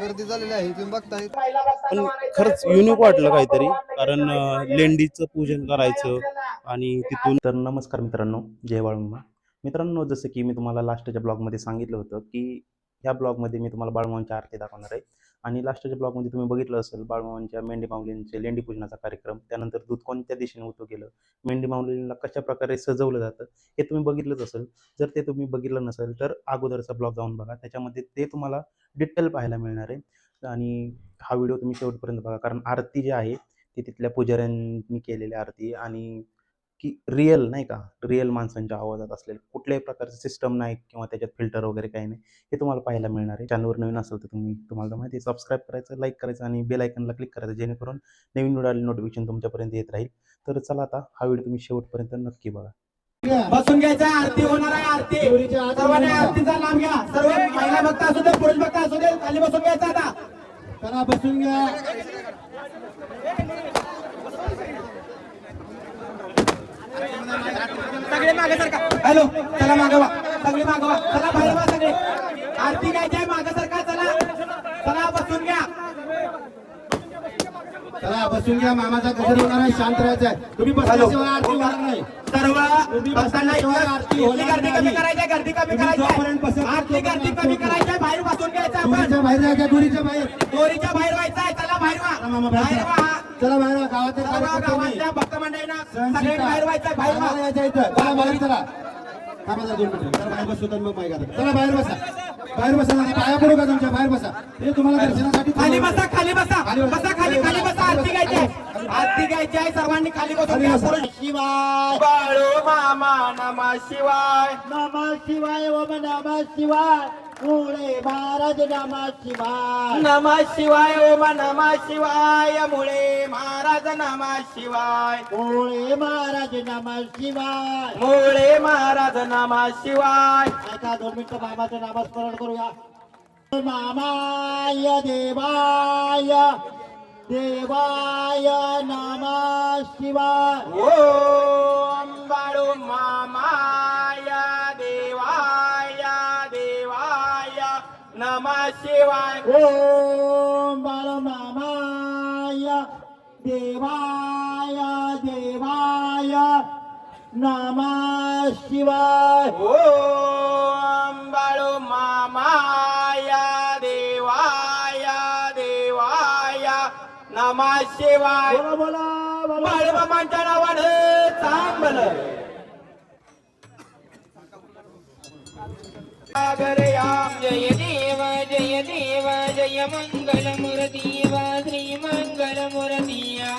गर्दी झालेली आहे तुम्ही बघताय. पण खरंच युनिक वाटलं काहीतरी कारण लेंडीचं पूजन करायचं आणि तिथून तर नमस्कार मित्रांनो जय बाळूमा मित्रांनो जसं की मी तुम्हाला लास्टच्या ब्लॉगमध्ये सांगितलं होतं की ह्या ब्लॉगमध्ये मी तुम्हाला बाळूमांची आरती दाखवणार आहे. आणि लास्टच्या ब्लॉगमध्ये तुम्ही बघितलं असेल बाळमावांच्या मेंढी माऊलींचे लेंडी पूजनाचा कार्यक्रम. त्यानंतर दूध कोणत्या दिशेने होतो गेलं मेंढी माऊलींना कशा प्रकारे सजवलं जातं? हे तुम्ही बघितलंच असेल. जर ते तुम्ही बघितलं नसेल तर अगोदरचा ब्लॉग जाऊन बघा. त्याच्यामध्ये ते तुम्हाला डिटेल पाहायला मिळणार आहे. आणि हा व्हिडिओ तुम्ही शेवटपर्यंत बघा. कारण आरती जी आहे ती तिथल्या पुजाऱ्यांनी केलेली आरती. आणि की रिअल नाही का? रिअल माणसांच्या आवाजात असलेले कुठल्याही प्रकारचे सिस्टम नाही किंवा त्याच्यात फिल्टर वगैरे काही नाही. हे तुम्हाला पाहायला मिळणार आहे. चॅनलवर नवीन असेल तर तुम्ही तुम्हाला माहिती सबस्क्राईब करायचं लाईक करायचं आणि बेल आयकनला क्लिक करायचं जेणेकरून नवीन व्हिडिओ आले नोटिफिकेशन तुमच्यापर्यंत येत राहील. तर चला आता हा व्हिडिओ तुम्ही शेवटपर्यंत नक्की बघा. बसून घ्यायचा आरती होणार आहे आरती. सर्वांनी आरतीचा लाभ घ्या. सर्व महिला भक्त असू दे पुरुष भक्त असू दे खाली बसून घ्यायचा आता. बसून घ्या. सगळे मागे सरका. हॅलो चला मागवा सगळे मागवा चला बाहेर सगळे. आरती काय मागे सरका चला बसून घ्या चला बसून घ्या. मामाचा गजर होणार आहे. शांत राहायचं आहे. तुम्ही बसल्याशिवाय आरती होणार नाही. सर्व तुम्ही भक्तांना बसल्याशिवाय आरती होणार इथली गर्दी कमी. करायची गर्दी कमी करायची गर्दी कमी करायची बाहेर बसून घ्यायचं आपण. बाहेर जायच्या दुरीच्या बाहेर. दोरीच्या बाहेर व्हायचं आहे चला बाहेर चला वा मामा बाहेर. चला बाहेर वा. गावातील सर्व कार्यकर्त्यांनी. गावातल्या भक्त मंडळींना. सगळे बाहेर व्हायचं बाहेर आम्हाला वा यायचं इथं. चला बाहेर चला. थांबा जरा दोन मिनिटं. चला बाहेर बसू तर मग माहिती आता. चला बाहेर बसा. बाहेर बसा जरा पाया पडू का तुमच्या? बाहेर बसा. हे तुम्हाला दर्शनासाठी खाली. बसा खाली बसा. खाली बसा. बसा खाली खाली बसा. आरती घ्यायची आहे. आरती घ्यायची आहे. सर्वांनी खाली बसून खाली बसा. पुरुष शिवाय. बाळू मामा नमा शिवाय. नम शिवाय ओम नम शिवाय. मुळे महाराज नम शिवाय नम शिवाय ओम नम शिवाय मुळे महाराज नम शिवाय मुळे महाराज नम शिवाय मुळे महाराज नम शिवाय ऐका दोन मिनिटं मामाचं नामस्मरण करूया. मामाय देवाय देवाय नम शिवाय ओम नम शिवाय ओम बाळ मामाय देवाय देवाय नम शिवाय ओम बाळू मामाय देवाय देवाय नम शिवाय बोला बोला बोला। बाळू मामांच्या नावानं चांगलं। सागरयाम जय देव जय देव जय मंगल मूर्तीवा श्री मंगल मूर्तिया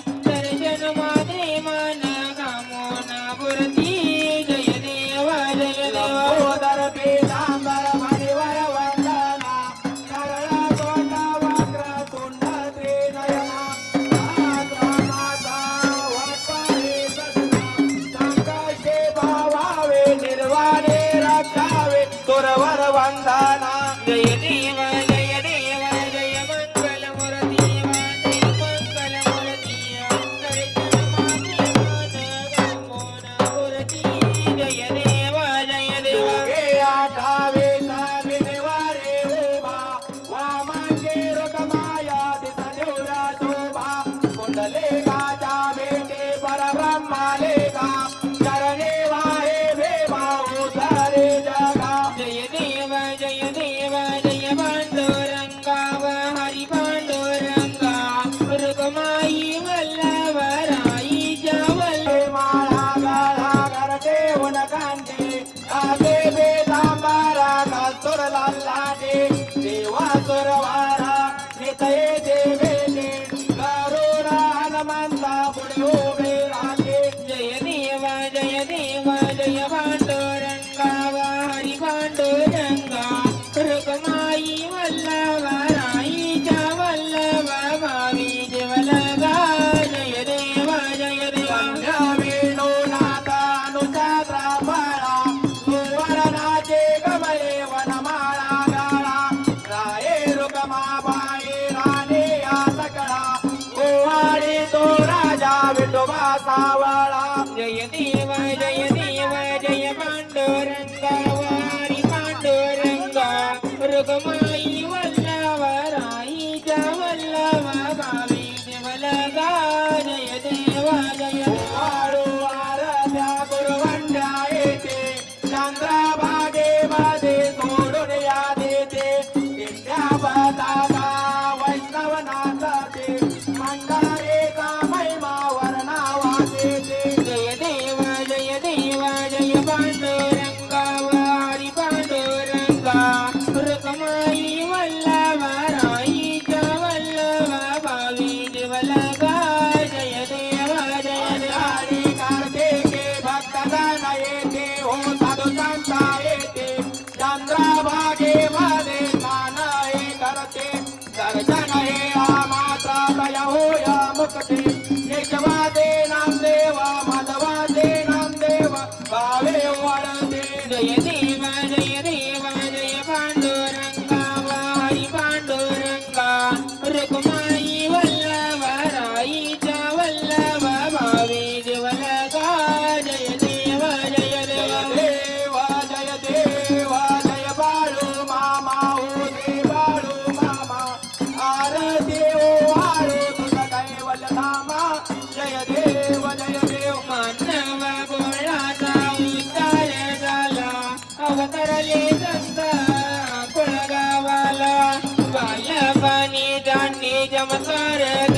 i'm Matare.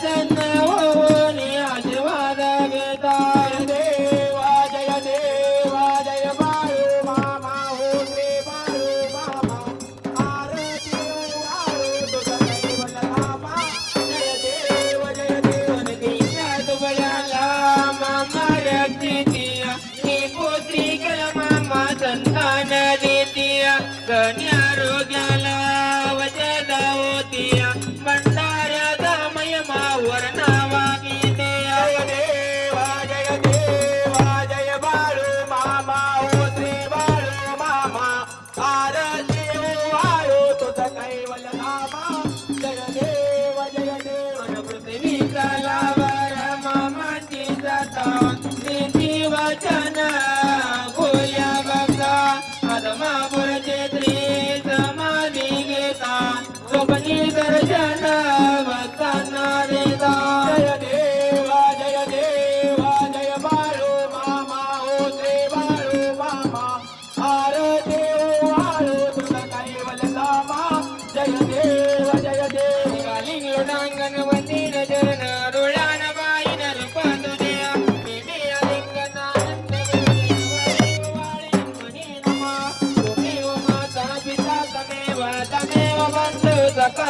Satan.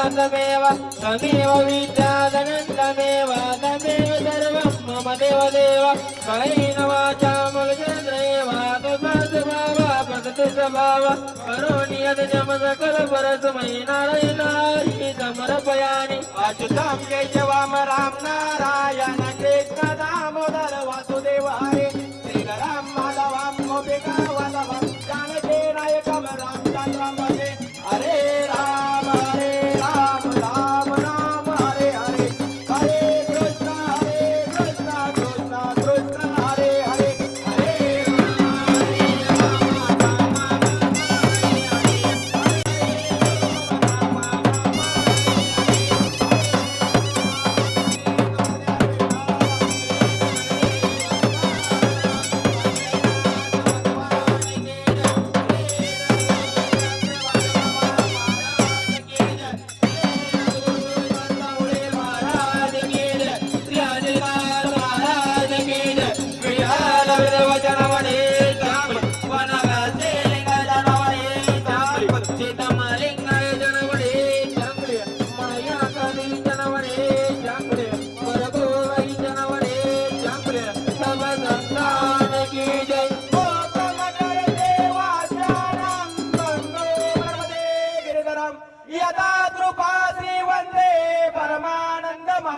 తమేవ తమేవ విద్యాదనందమేవ తమేవ సర్వం మమ దేవ దేవ కైన వాచామలచంద్రేవ స్వభావ కరోనియత జమద కల పరసుమై నారాయణారి తమర పయాని అచ్యుతం జయ రామ నారాయణ కృష్ణ దామోదర వాసుదేవాయ.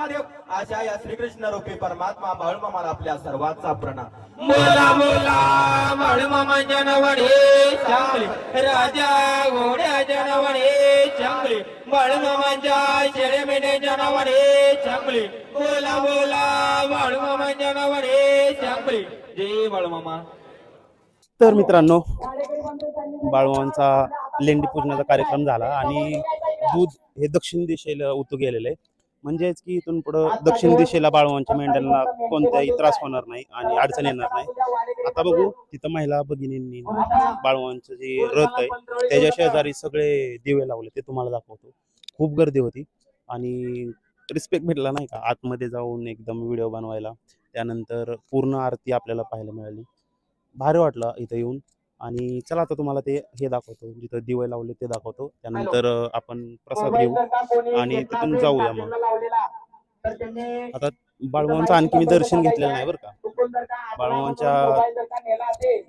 महादेव अशा या श्रीकृष्ण रूपी परमात्मा बाळूमामाला आपल्या सर्वांचा प्रणाम. मोला मोला बाळूमामा जनवडे चांगले. राजा घोड्या जनवडे चांगले. बाळूमामाच्या शेळे मेढे जनवडे चांगले. बोला बोला बाळूमामा जनवडे चांगले. जे बाळूमामा तर मित्रांनो बाळूमामांचा लेंडी पूजनाचा कार्यक्रम झाला आणि दूध हे दक्षिण दिशेला उतू गेलेलं. आहे म्हणजेच की इथून पुढं दक्षिण दिशेला बाळवांच्या मेंढ्यांना कोणताही त्रास होणार नाही आणि अडचण येणार नाही. आता बघू तिथं महिला भगिनींनी बाळवांचं जे रथ आहे त्याच्या शेजारी सगळे दिवे लावले ते तुम्हाला दाखवतो. खूप गर्दी होती आणि रिस्पेक्ट भेटला नाही का? आतमध्ये जाऊन एकदम व्हिडिओ बनवायला. त्यानंतर पूर्ण आरती आपल्याला पाहायला मिळाली. भारी वाटलं इथं येऊन. आणि चला आता तुम्हाला ते हे दाखवतो. जिथं दिवे लावले ते दाखवतो. त्यानंतर आपण प्रसाद घेऊ. आणि तिथून जाऊया मग. आता बाळवांचं आणखी मी दर्शन घेतलेलं नाही बरं का. बाळवांच्या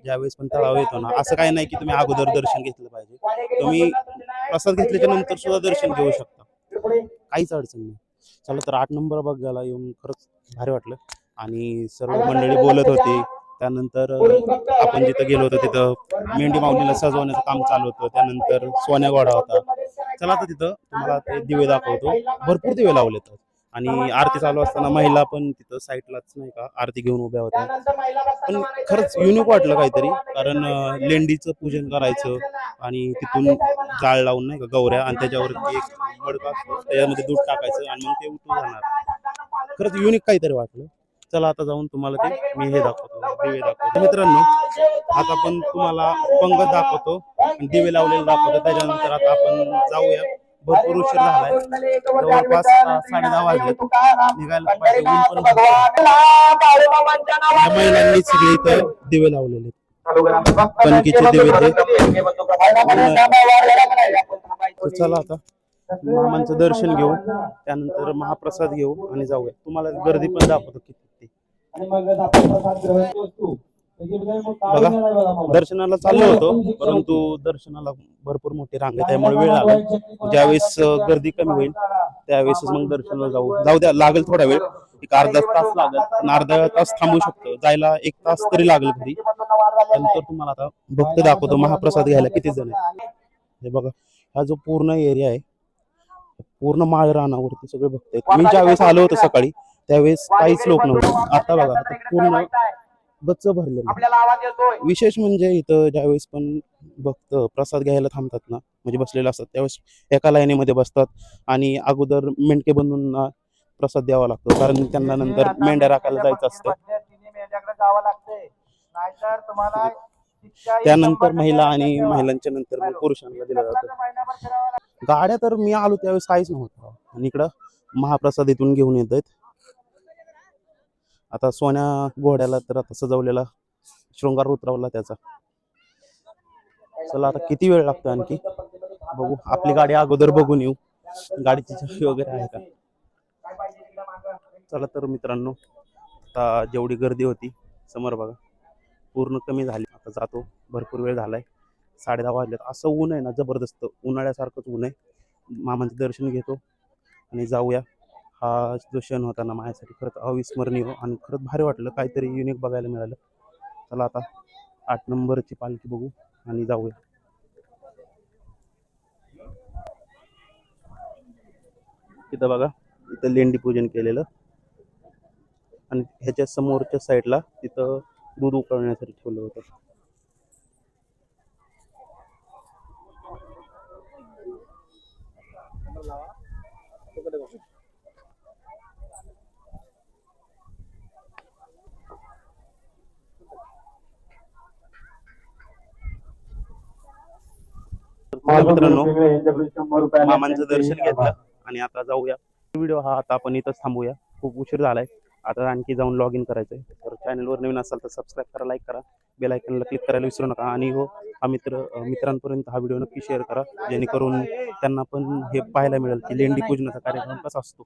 ज्यावेळेस पण तळाव येतो ना असं काही नाही की तुम्ही अगोदर दर्शन घेतलं पाहिजे. तुम्ही प्रसाद घेतल्याच्या नंतर सुद्धा दर्शन घेऊ शकता. काहीच अडचण नाही. चला तर आठ नंबर बघायला येऊन खरंच भारी वाटलं. आणि सर्व मंडळी बोलत होती. त्यानंतर आपण जिथं गेलो होतो तिथं मेंढी माऊलीला सजवण्याचं काम चालू होतं. त्यानंतर सोन्या घोडा होता. चला तर तिथं तुम्हाला ते दिवे दाखवतो. भरपूर दिवे लावले तर आणि आरती चालू असताना महिला पण तिथं साईडलाच नाही का आरती घेऊन उभ्या होत्या. पण खरंच युनिक वाटलं काहीतरी कारण लेंडीचं पूजन करायचं आणि तिथून जाळ लावून नाही का गौऱ्या आणि त्याच्यावरती एक मडका त्याच्यामध्ये दूध टाकायचं आणि मग ते उतरून जाणार. खरंच युनिक काहीतरी वाटलं. चला आता जाऊन तुम्हाला ते मी हे दाखवतो दिवे दाखवतो. मित्रांनो आता आपण तुम्हाला पंगत दाखवतो. दिवे लावलेले दाखवतो. त्याच्यानंतर आता आपण जाऊया. भरपूर उशीर झालाय. जवळपास साडे दहा वाजले निघायला पाहिजे ऊन पण भरपूर. आहे. या महिलांनी सगळे इथं दिवे लावलेले. कणकीचे दिवे ते तर चला आता. मामांचं दर्शन घेऊ त्यानंतर महाप्रसाद घेऊ आणि जाऊया. तुम्हाला गर्दी पण दाखवतो किती. बघा दर्शनाला चाललो होतो परंतु दर्शनाला भरपूर मोठी रांग आहे त्यामुळे वेळ लागला. ज्यावेळेस गर्दी कमी होईल त्यावेळेस मग दर्शनाला जाऊ. जाऊ द्या लागेल थोडा वेळ. एक अर्धा तास लागेल. अर्धा तास थांबू शकतो. जायला एक तास तरी लागेल घरी. नंतर तुम्हाला आता भक्त दाखवतो महाप्रसाद घ्यायला किती जण आहे. हे बघा हा जो पूर्ण एरिया आहे पूर्ण माळ रानावरती सगळे भक्त आहेत. मी ज्यावेळेस आलो होतो सकाळी त्यावेळेस काहीच लोक नव्हते. आता बघा आता पूर्ण गच्च भरलेलं विशेष म्हणजे इथं ज्यावेळेस पण भक्त प्रसाद घ्यायला थांबतात ना म्हणजे बसलेले असतात त्यावेळेस एका लाईनीमध्ये बसतात आणि अगोदर मेंढके बंधूंना प्रसाद द्यावा लागतो कारण त्यांना नंतर मेंढ्या राखायला जायचं असतं. त्यानंतर महिला आणि महिलांच्या नंतर मग पुरुषांना दिलं जातं. गाड्या तर मी आलो त्यावेळेस काहीच नव्हतं. आणि इकडं महाप्रसाद इथून घेऊन येत आहेत आता सोन्या घोड्याला तर आता सजवलेला शृंगार उतरवला त्याचा. चला आता किती वेळ लागतो आणखी? बघू आपली गाडी अगोदर बघून येऊ. गाडीची चावी वगैरे आहे का? चला तर मित्रांनो आता जेवढी गर्दी होती समोर बघा. पूर्ण कमी झाली. आता जातो. भरपूर वेळ झालाय. साडे दहा वाजल्यात असं ऊन आहे ना जबरदस्त. उन्हाळ्यासारखंच ऊन आहे. मामांचं दर्शन घेतो आणि जाऊया. हा जो क्षण होता ना माझ्यासाठी खरंच अविस्मरणीय आणि खरंच भारी वाटलं. काहीतरी युनिक बघायला मिळालं. चला आता आठ नंबरची पालखी बघू आणि जाऊया. इथं बघा इथं लेंडी पूजन केलेलं. आणि ह्याच्या समोरच्या साईडला तिथं दूध उकळण्यासाठी ठेवलं होतं. तर मित्रांनो मामांचं दर्शन घेतलं आणि आता जाऊया. व्हिडिओ हा आता आपण इथंच थांबूया. खूप उशीर झालाय. आता आणखी जाऊन लॉग इन करायचंय तर चॅनलवर नवीन असाल तर सबस्क्राईब करा लाईक करा बेल आयकनला क्लिक करायला विसरू नका. आणि हो हा मित्र मित्रांपर्यंत हा व्हिडिओ नक्की शेअर करा. जेणेकरून त्यांना पण हे पाहायला मिळेल की लेंडी पूजनाचा कार्यक्रम कसा असतो.